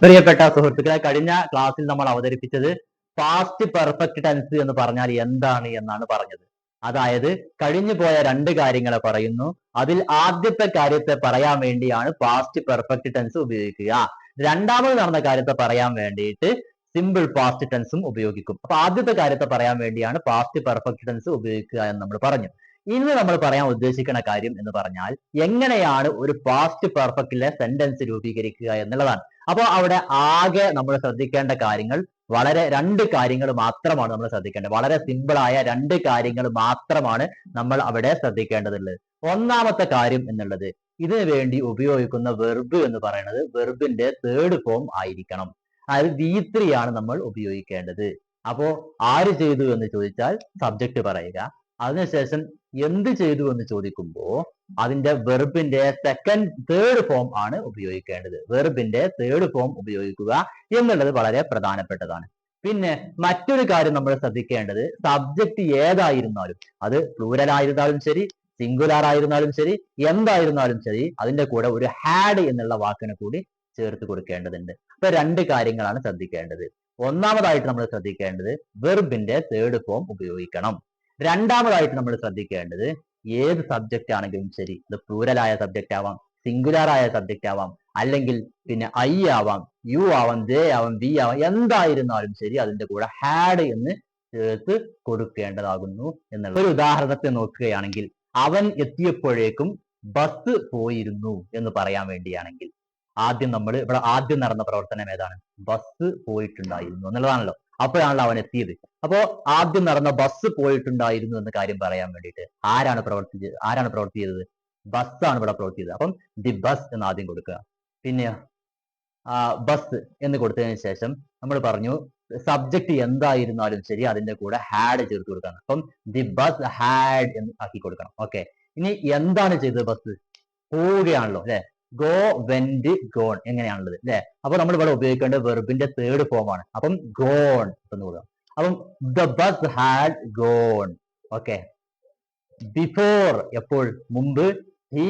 പ്രിയപ്പെട്ട സുഹൃത്തുക്കളെ കഴിഞ്ഞ ക്ലാസ്സിൽ നമ്മൾ അവതരിപ്പിച്ചത് പാസ്റ്റ് പെർഫെക്റ്റ് ടെൻസ് എന്ന് പറഞ്ഞാൽ എന്താണ് എന്നാണ് പറഞ്ഞത്. അതായത് കഴിഞ്ഞു പോയ രണ്ട് കാര്യങ്ങളെ പറയുന്നു. അതിൽ ആദ്യത്തെ കാര്യത്തെ പറയാൻ വേണ്ടിയാണ് പാസ്റ്റ് പെർഫെക്റ്റ് ടെൻസ് ഉപയോഗിക്കുക. രണ്ടാമത് നടന്ന കാര്യത്തെ പറയാൻ വേണ്ടിയിട്ട് സിമ്പിൾ പാസ്റ്റ് ടെൻസും ഉപയോഗിക്കും. അപ്പൊ ആദ്യത്തെ കാര്യത്തെ പറയാൻ വേണ്ടിയാണ് പാസ്റ്റ് പെർഫെക്റ്റ് ടെൻസ് ഉപയോഗിക്കുക എന്ന് നമ്മൾ പറഞ്ഞു. ഇന്ന് നമ്മൾ പറയാൻ ഉദ്ദേശിക്കുന്ന കാര്യം എന്ന് പറഞ്ഞാൽ എങ്ങനെയാണ് ഒരു പാസ്റ്റ് പെർഫെക്റ്റിലെ സെന്റൻസ് രൂപീകരിക്കുക എന്നുള്ളതാണ്. അപ്പോൾ അവിടെ ആകെ നമ്മൾ ശ്രദ്ധിക്കേണ്ട കാര്യങ്ങൾ വളരെ രണ്ട് കാര്യങ്ങൾ മാത്രമാണ് നമ്മൾ ശ്രദ്ധിക്കേണ്ടത്. വളരെ സിമ്പിൾ ആയ രണ്ട് കാര്യങ്ങൾ മാത്രമാണ് നമ്മൾ അവിടെ ശ്രദ്ധിക്കേണ്ടതുള്ളത്. ഒന്നാമത്തെ കാര്യം എന്നുള്ളത് ഇതിന് വേണ്ടി ഉപയോഗിക്കുന്ന വെർബ് എന്ന് പറയുന്നത് വെർബിന്റെ തേർഡ് ഫോം ആയിരിക്കണം. അതായത് വി ആണ് നമ്മൾ ഉപയോഗിക്കേണ്ടത്. അപ്പോ ആര് ചെയ്തു എന്ന് ചോദിച്ചാൽ സബ്ജക്ട് പറയുക. അതിനുശേഷം എന്ത് ചെയ്തു എന്ന് ചോദിക്കുമ്പോൾ അതിന്റെ വെർബിന്റെ സെക്കൻഡ് തേർഡ് ഫോം ആണ് ഉപയോഗിക്കേണ്ടത്. വെർബിന്റെ തേർഡ് ഫോം ഉപയോഗിക്കുക എന്നുള്ളത് വളരെ പ്രധാനപ്പെട്ടതാണ്. പിന്നെ മറ്റൊരു കാര്യം നമ്മൾ ശ്രദ്ധിക്കേണ്ടത് സബ്ജക്റ്റ് ഏതായിരുന്നാലും അത് പ്ലൂരൽ ആയിരുന്നാലും ശരി സിംഗുലാർ ആയിരുന്നാലും ശരി എന്തായിരുന്നാലും ശരി അതിന്റെ കൂടെ ഒരു ഹാഡ് എന്നുള്ള വാക്കിനെ കൂടി ചേർത്ത് കൊടുക്കേണ്ടതുണ്ട്. അപ്പൊ രണ്ട് കാര്യങ്ങളാണ് ശ്രദ്ധിക്കേണ്ടത്. ഒന്നാമതായിട്ട് നമ്മൾ ശ്രദ്ധിക്കേണ്ടത് വെർബിന്റെ തേർഡ് ഫോം ഉപയോഗിക്കണം. രണ്ടാമതായിട്ട് നമ്മൾ ശ്രദ്ധിക്കേണ്ടത് ഏത് സബ്ജക്റ്റ് ആണെങ്കിലും ശരി. ഇത് പ്ലൂരലായ സബ്ജക്റ്റ് ആവാം സിംഗുലാർ ആയ സബ്ജക്റ്റ് ആവാം അല്ലെങ്കിൽ പിന്നെ ഐ ആവാം യു ആവാം ജെ ആവാം വി ആവാം എന്തായിരുന്നാലും ശരി അതിന്റെ കൂടെ ഹാഡ് എന്ന് ചേർത്ത് കൊടുക്കേണ്ടതാകുന്നു എന്നുള്ള ഒരു ഉദാഹരണത്തെ നോക്കുകയാണെങ്കിൽ അവൻ എത്തിയപ്പോഴേക്കും ബസ് പോയിരുന്നു എന്ന് പറയാൻ വേണ്ടിയാണെങ്കിൽ ആദ്യം നമ്മൾ ഇവിടെ ആദ്യം നടന്ന പ്രവർത്തനം ഏതാണ്? ബസ് പോയിട്ടുണ്ടായിരുന്നു എന്നുള്ളതാണല്ലോ. അപ്പോഴാണല്ലോ അവൻ എത്തിയത്. അപ്പോ ആദ്യം നടന്ന ബസ് പോയിട്ടുണ്ടായിരുന്നു എന്ന കാര്യം പറയാൻ വേണ്ടിയിട്ട് ആരാണ് പ്രവർത്തിച്ചത് ആരാണ് പ്രവർത്തി ചെയ്തത്? ബസ്സാണ് ഇവിടെ പ്രവർത്തി ചെയ്തത്. അപ്പം ദി ബസ് എന്ന് ആദ്യം കൊടുക്കുക. പിന്നെ ബസ് എന്ന് കൊടുത്തതിന് ശേഷം നമ്മൾ പറഞ്ഞു സബ്ജക്റ്റ് എന്തായിരുന്നാലും ശരി അതിന്റെ കൂടെ ഹാഡ് ചേർത്ത് കൊടുക്കണം അപ്പം ദി ബസ് ഹാഡ് എന്ന് ആക്കി കൊടുക്കണം. ഓക്കെ ഇനി എന്താണ് ചെയ്തത് ബസ് പോവുകയാണല്ലോ അല്ലെ? ഗോ വെന്റ് ഗോൺ എങ്ങനെയാണുള്ളത് അല്ലെ അപ്പൊ നമ്മൾ ഇവിടെ ഉപയോഗിക്കേണ്ട വെർബിന്റെ തേർഡ് ഫോം ആണ്. അപ്പം ഗോൺ എന്ന് പറയാം. അപ്പം the bus had gone okay before എപ്പോൾ? മുമ്പ് ഹി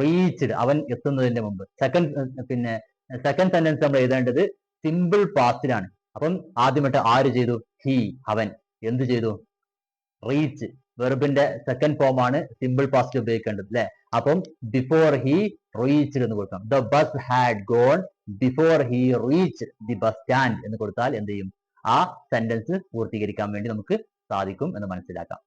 റീച്ച്ഡ് അവൻ എത്തുന്നതിന്റെ മുമ്പ്. സെക്കൻഡ് പിന്നെ സെക്കൻഡ് സെന്റൻസ് നമ്മൾ എഴുതേണ്ടത് സിമ്പിൾ പാസ്റ്റിലാണ് അപ്പം ആദ്യമായിട്ട് ആര് ചെയ്തു? ഹി അവൻ. എന്ത് ചെയ്തു? റീച്ച് വെർബിന്റെ സെക്കൻഡ് ഫോം ആണ് സിമ്പിൾ പാസ്റ്റ് ഉപയോഗിക്കേണ്ടത് അല്ലെ അപ്പം ബിഫോർ ഹി റീച്ച്ഡ് എന്ന് കൊടുക്കാം. The bus had gone before he reach the bus stand എന്ന് കൊടുത്താൽ എന്ത് ചെയ്യും? ആ സെന്റൻസ് പൂർത്തീകരിക്കാൻ വേണ്ടി നമുക്ക് സാധിക്കും എന്ന് മനസ്സിലാക്കാം.